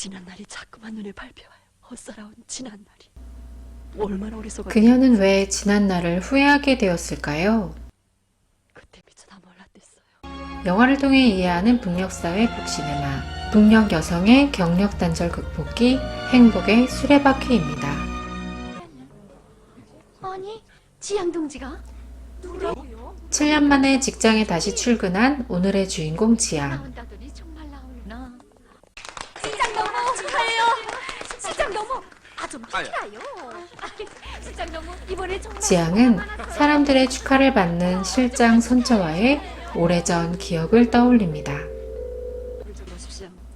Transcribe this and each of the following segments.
지난 날이 자꾸만 눈에 밟혀와요. 헛살아온 지난 날이. 얼마나 오래 속아 그녀는 왜 지난 날을 후회하게 되었을까요? 그때 미처 다 몰랐댔어요. 영화를 통해 이해하는 북녘사회 북시네마. 북녘 여성의 경력 단절 극복기 행복의 수레바퀴입니다. 아니, 지양 동지가 7년 만에 직장에 다시 출근한 오늘의 주인공 지양. 나온다더니 정말 나오나. 시장 너무 축하해요. 시장 너무 아좀 비키라요. 시장 너무 이번에 정말 지양은 사람들의 축하를 받는 실장 선처와의 오래전 기억을 떠올립니다.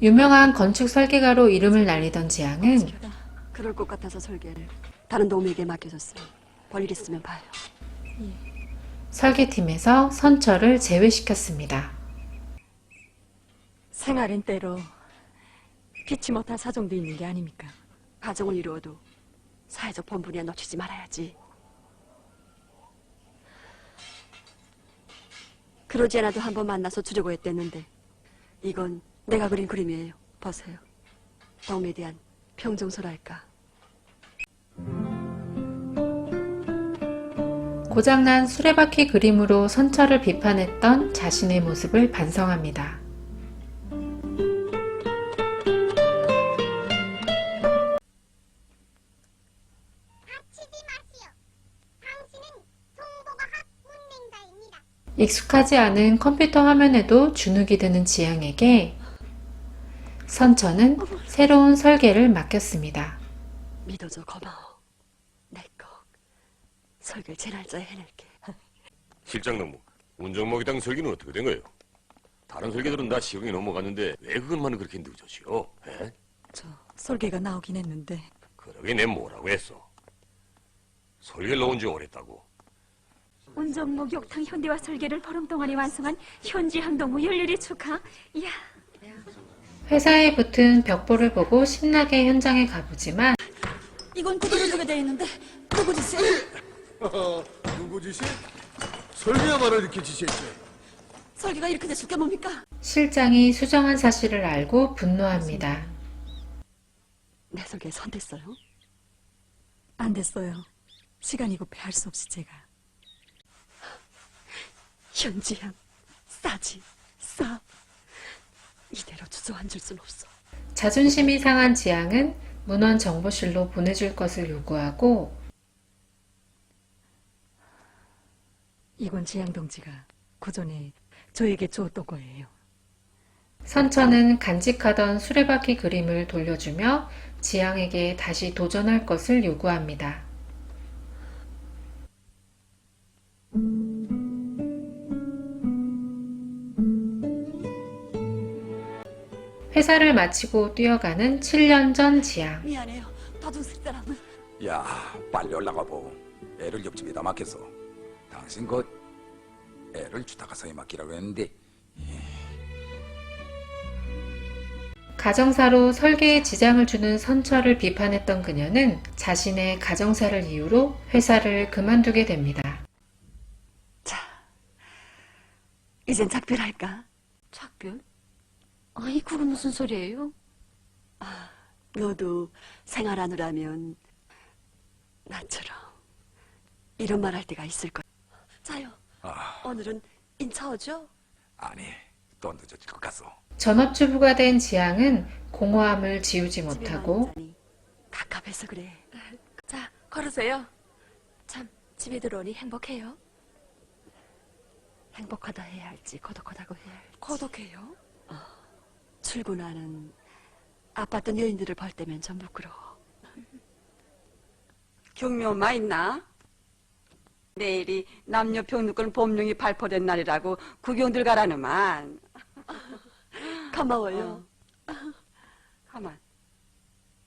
유명한 건축 설계가로 이름을 날리던 지양은 그럴 것 같아서 설계를 다른 도우미에게 맡겨줬어요. 볼일 있으면 봐요. 설계팀에서 선처를 제외시켰습니다. 생활인 때로 피치 못할 사정도 있는 게 아닙니까? 가정을 이루어도 사회적 본분에 놓치지 말아야지. 그러지 않아도 한번 만나서 주려고 했댔는데 이건 내가 그린 그림이에요. 보세요. 다음에 대한 평정설할까. 고장난 수레바퀴 그림으로 선처를 비판했던 자신의 모습을 반성합니다. 익숙하지 않은 컴퓨터 화면에도 주눅이 드는 지향에게 선처는 새로운 설계를 맡겼습니다. 믿어줘 고마워. 내거 설계 제 날짜에 해낼게. 실장 동무, 운정목이당 설계는 어떻게 된 거예요? 다른 설계들은 다 시공이 넘어갔는데 왜 그것만은 그렇게 늦어지요? 에? 저 설계가 나오긴 했는데 그러게 내 뭐라고 했어? 설계를 놓은 지 오랬다고. 운정 목 욕탕 현대화 설계를 보름 동안에 완성한 현지 항동무 열렬히 축하. 이야, 회사에 붙은 벽보를 보고 신나게 현장에 가보지만 이건 두게 돼 있는데 누구 짓이? 누구 짓이? 설계야말로 이렇게 지시했지. 설계가 이렇게 됐을 게 뭡니까? 실장이 수정한 사실을 알고 분노합니다. 내 설계 선됐어요? 안 됐어요. 시간이 급해 할 수 없이 제가 현지향 싸지 싸 이대로 주저앉을 순 없어 자존심이 상한 지향은 문헌 정보실로 보내줄 것을 요구하고 이건 지양 동지가 고전에 저에게 주었던 거예요. 선처는 간직하던 수레바퀴 그림을 돌려주며 지향에게 다시 도전할 것을 요구합니다. 회사를 마치고 뛰어가는 7년 전 지향. 미안해요 다둥실 사람은 야, 빨리 올라가 보. 애를 옆집에다 맡겼어. 당신 그 애를 주다가 서에 맡기라고 했는데 가정사로 설계에 지장을 주는 선처를 비판했던 그녀는 자신의 가정사를 이유로 회사를 그만두게 됩니다. 자 이젠 작별할까? 작별? 아이, 그건 무슨 소리예요? 너도 생활하느라면 나처럼 이런 말 할 때가 있을 거야 자요 아, 오늘은 인차 오죠? 아니, 또 늦어질 것 같소. 전업주부가 된 지향은 공허함을 지우지 못하고 갑갑해서 그래 자 걸으세요 참 집에 들어오니 행복해요? 행복하다 해야 할지 고독하다고 해야 할지 고독해요? 출근하는 아파트 여인들을 볼 때면 좀 부끄러워. 경미 엄마 있나? 내일이 남녀 평등권 법령이 발표된 날이라고 구경들 가라는만. 고마워요. 가만.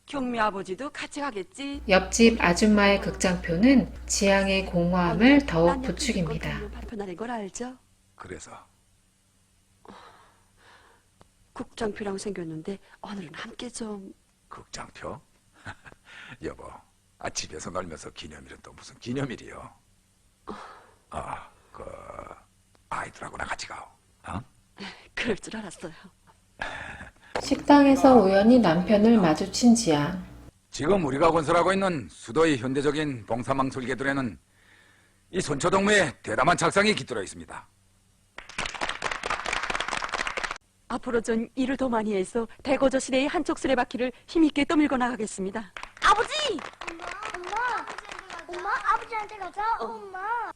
경미 아버지도 같이 가겠지? 옆집 아줌마의 극장표는 지향의 공허함을 더욱 부추깁니다. 평등권 발표나는 걸 알죠? 그래서 국장표랑 생겼는데 오늘은 함께 좀 극장표? 여보, 아, 집에서 놀면서 기념일은 또 무슨 기념일이요? 아, 그 아이들하고 나 같이 가오. 어? 그럴 줄 알았어요. 식당에서 우연히 남편을 마주친 지양. 지금 우리가 건설하고 있는 수도의 현대적인 동사망 설계들에는 이 선초동무의 대담한 착상이 깃들어 있습니다. 앞으로 전 일을 더 많이 해서 대거저 시대의 한쪽 수레바퀴를 힘있게 떠밀고 나가겠습니다. 아버지! 엄마, 엄마, 엄마, 아버지한테 가자, 엄마.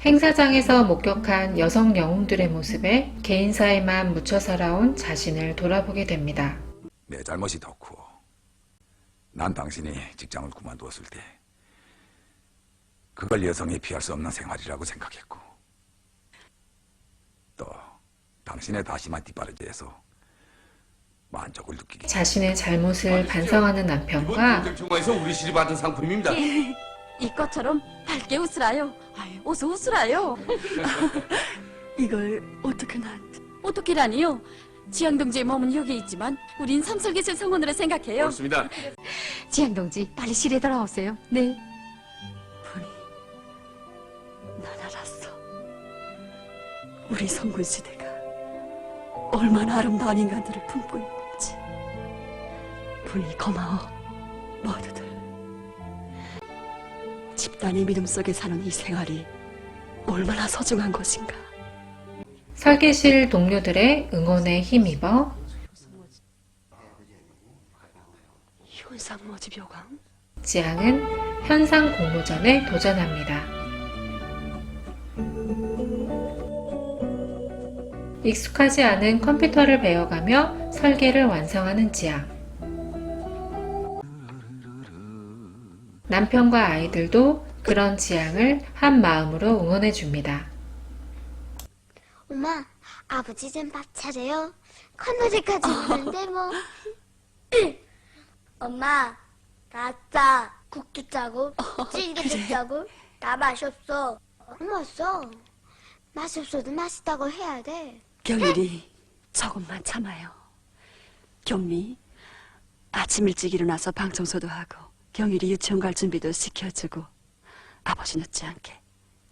행사장에서 목격한 여성 영웅들의 모습에 개인사에만 묻혀 살아온 자신을 돌아보게 됩니다. 내 잘못이 덕후. 난 당신이 직장을 그만두었을 때 그걸 여성이 피할 수 없는 생활이라고 생각했고 또 당신의 다시만 뒷바라지에서 만족을 느끼게 자신의 잘못을 반성하는 남편과 경청에서 우리 시리 받은 상품입니다. 이것처럼 밝게 웃으라요. 아유, 어서 웃으라요. 이걸 어떻게 나한테? 어떻게라니요? 지양동지의 몸은 여기 있지만 우린 삼설계실 성원으로 생각해요. 그렇습니다. 지양동지 빨리 실에 돌아오세요. 네. 분이 난 알았어. 우리 성군 시대가 얼마나 아름다운 인간들을 품고 있는지. 분이 고마워, 모두들. 집단의 믿음 속에 사는 이 생활이 얼마나 소중한 것인가. 설계실 동료들의 응원에 힘입어 현상 모집 요강? 지향은 현상 공모전에 도전합니다. 익숙하지 않은 컴퓨터를 배워가며 설계를 완성하는 지향. 남편과 아이들도 그런 지향을 한 마음으로 응원해 줍니다. 엄마, 아버지 좀 밥 차려요. 컨너지까지 있는데 뭐. 엄마, 나 짜. 국도 짜고, 찌개도 짜고, 다 맛이 없어. 엄마 없어. 맛이 없어도 맛있다고 해야 돼. 경일이 조금만 참아요. 경미, 아침 일찍 일어나서 방 청소도 하고 경일이 유치원 갈 준비도 시켜주고 아버지 늦지 않게.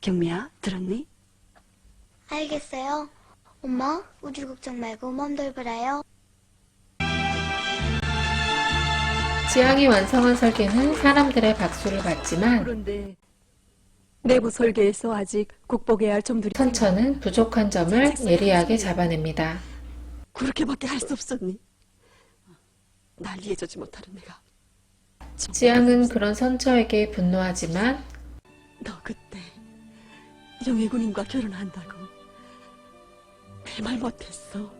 경미야, 들었니? 알겠어요. 엄마, 우주 걱정 말고 몸 돌보라요. 지향이 완성한 설계는 사람들의 박수를 받지만 그런데 내부 설계에서 아직 국복해야 할 점들이 선처는 부족한 점을 예리하게 잡아냅니다. 그렇게밖에 할 수 없었니? 날 이해해주지 못하는 내가. 지향은 그런 선처에게 분노하지만 너 그때 영애군인과 결혼한다고 내 말 못했어.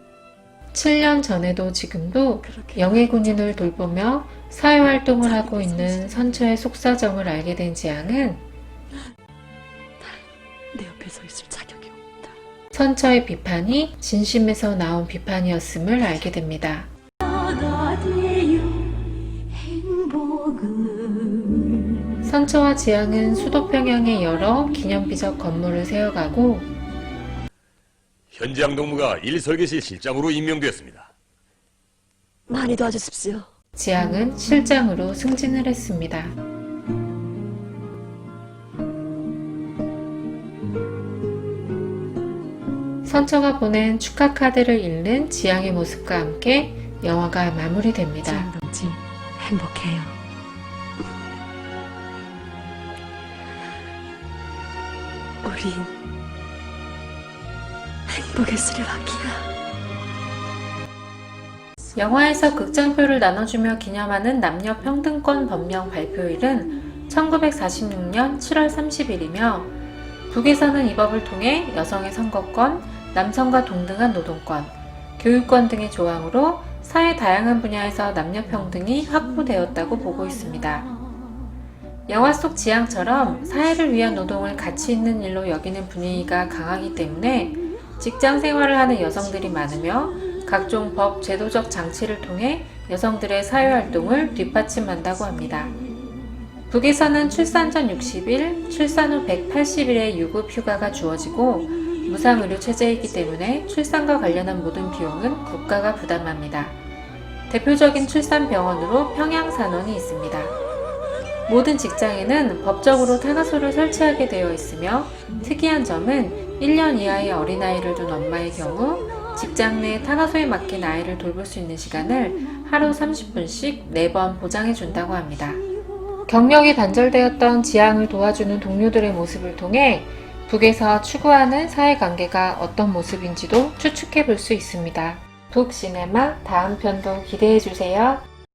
7년 전에도 지금도 영예 군인을 돌보며 사회활동을 하고 있는 선처의 속사정을 알게 된 지향은 선처의 비판이 진심에서 나온 비판이었음을 알게 됩니다. 선처와 지향은 수도 평양에 여러 기념비적 건물을 세워가고 현지양 동무가 일설계실 실장으로 임명되었습니다. 많이 도와주십시오 지향은 실장으로 승진을 했습니다. 선처가 보낸 축하 카드를 읽는 지향의 모습과 함께 영화가 마무리됩니다. 지양동지 행복해요 우린 행복의 수레바퀴야 영화에서 극장표를 나눠주며 기념하는 남녀 평등권 법령 발표일은 1946년 7월 30일이며 북에서는 이 법을 통해 여성의 선거권, 남성과 동등한 노동권, 교육권 등의 조항으로 사회 다양한 분야에서 남녀 평등이 확보되었다고 보고 있습니다. 영화 속 지향처럼 사회를 위한 노동을 가치 있는 일로 여기는 분위기가 강하기 때문에 직장 생활을 하는 여성들이 많으며 각종 법, 제도적 장치를 통해 여성들의 사회활동을 뒷받침한다고 합니다. 북에서는 출산 전 60일, 출산 후 180일의 유급 휴가가 주어지고 무상의료 체제이기 때문에 출산과 관련한 모든 비용은 국가가 부담합니다. 대표적인 출산병원으로 평양산원이 있습니다. 모든 직장에는 법적으로 타가소를 설치하게 되어 있으며 특이한 점은 1년 이하의 어린아이를 둔 엄마의 경우 직장 내 탄화소에 맡긴 아이를 돌볼 수 있는 시간을 하루 30분씩 4번 보장해 준다고 합니다. 경력이 단절되었던 지향을 도와주는 동료들의 모습을 통해 북에서 추구하는 사회관계가 어떤 모습인지도 추측해 볼 수 있습니다. 북시네마 다음 편도 기대해 주세요.